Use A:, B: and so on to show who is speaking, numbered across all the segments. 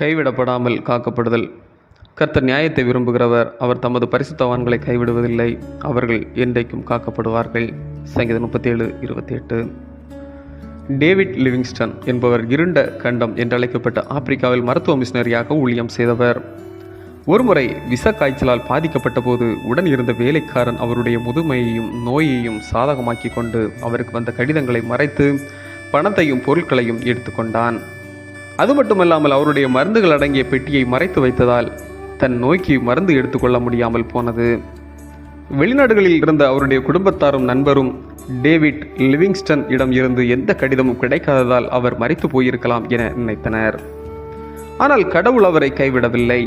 A: கைவிடப்படாமல் காக்கப்படுதல். கர்த்தர் நியாயத்தை விரும்புகிறவர் அவர் தமது பரிசுத்தவான்களை கைவிடுவதில்லை. அவர்கள் என்றைக்கும் காக்கப்படுவார்கள். சங்கீதம் முப்பத்தேழு இருபத்தி எட்டு டேவிட் லிவிங்ஸ்டன் என்பவர் இருண்ட கண்டம் என்றழைக்கப்பட்ட ஆப்பிரிக்காவில் மருத்துவ மிஷினரியாக ஊழியம் செய்தவர். ஒருமுறை விச காய்ச்சலால் பாதிக்கப்பட்ட போது உடன் இருந்த வேலைக்காரன் அவருடைய முதுமையையும் நோயையும் சாதகமாக்கி கொண்டு அவருக்கு வந்த கடிதங்களை மறைத்து பணத்தையும் பொருட்களையும் எடுத்துக்கொண்டான் அது மட்டுமல்லாமல் அவருடைய மருந்துகள் அடங்கிய பெட்டியை மறைத்து வைத்ததால் தன் நோய்க்கு மருந்து எடுத்துக்கொள்ள முடியாமல் போனது. வெளிநாடுகளில் இருந்த அவருடைய குடும்பத்தாரும் நண்பரும் டேவிட் லிவிங்ஸ்டன் இடம் இருந்து எந்த கடிதமும் கிடைக்காததால் அவர் மறைத்து போயிருக்கலாம் என நினைத்தனர். ஆனால் கடவுள் அவரை கைவிடவில்லை.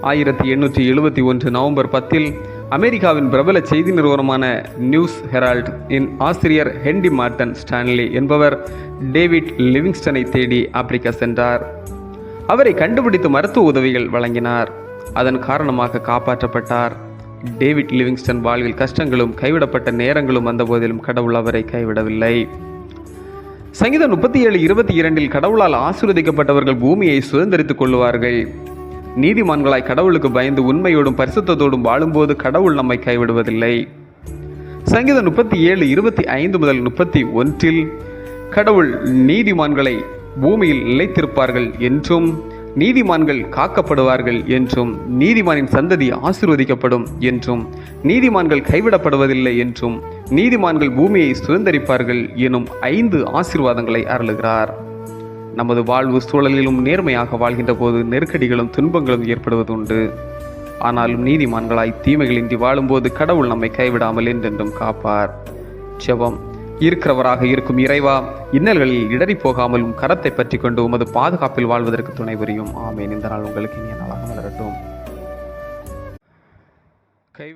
A: ஆயிரத்தி எண்ணூற்றி எழுபத்தி ஒன்று நவம்பர் பத்தில் அமெரிக்காவின் பிரபல செய்தி நிறுவனமான நியூஸ் ஹெரால்ட் இன் ஆசிரியர் ஹென்டி மார்டன் ஸ்டான்லி என்பவர் டேவிட் லிவிங்ஸ்டனை தேடி ஆப்பிரிக்கா சென்றார். அவரை கண்டுபிடித்து மருத்துவ உதவிகள் வழங்கினார். அதன் காரணமாக காப்பாற்றப்பட்டார். டேவிட் லிவிங்ஸ்டன் வாழ்வில் கஷ்டங்களும் கைவிடப்பட்ட நேரங்களும் வந்தபோதிலும் கடவுள் அவரை கைவிடவில்லை. சங்கீதம் முப்பத்தி ஏழு இருபத்தி இரண்டில் கடவுளால் ஆசீர்வதிக்கப்பட்டவர்கள் பூமியை சுதந்திரித்துக் கொள்வார்கள் நீதிமான்களாய் கடவுளுக்கு பயந்து உண்மையோடும் பரிசுத்தத்தோடும் வாழும்போது கடவுள் நம்மை கைவிடுவதில்லை. சங்கீதம் முப்பத்தி ஏழு இருபத்தி ஐந்து முதல் முப்பத்தி ஒன்றில் கடவுள் நீதிமான்களை பூமியில் நிலைத்திருப்பார்கள் என்றும் நீதிமான்கள் காக்கப்படுவார்கள் என்றும் நீதிமானின் சந்ததி ஆசிர்வதிக்கப்படும் என்றும் நீதிமான்கள் கைவிடப்படுவதில்லை என்றும் நீதிமான்கள் பூமியை சுதந்திரிப்பார்கள் எனும் ஐந்து ஆசிர்வாதங்களை அருளுகிறார். நமது வாழ்வு சூழலிலும் நேர்மையாக வாழ்கின்ற போது நெருக்கடிகளும் துன்பங்களும் ஏற்படுவதுண்டு. ஆனாலும் நீதிமான்களாய் தீமைகளின்றி வாழும்போது கடவுள் நம்மை கைவிடாமல் என்றென்றும் காப்பார். செவம் இருக்கிறவராக இருக்கும் இறைவா இன்னல்களில் இடறி போகாமலும் கரத்தை பற்றி கொண்டு உமது பாதுகாப்பில் வாழ்வதற்கு துணை புரியும். ஆமேன். இந்த நாள் உங்களுக்கு இனிய நாளாக மலரட்டும். கைவிட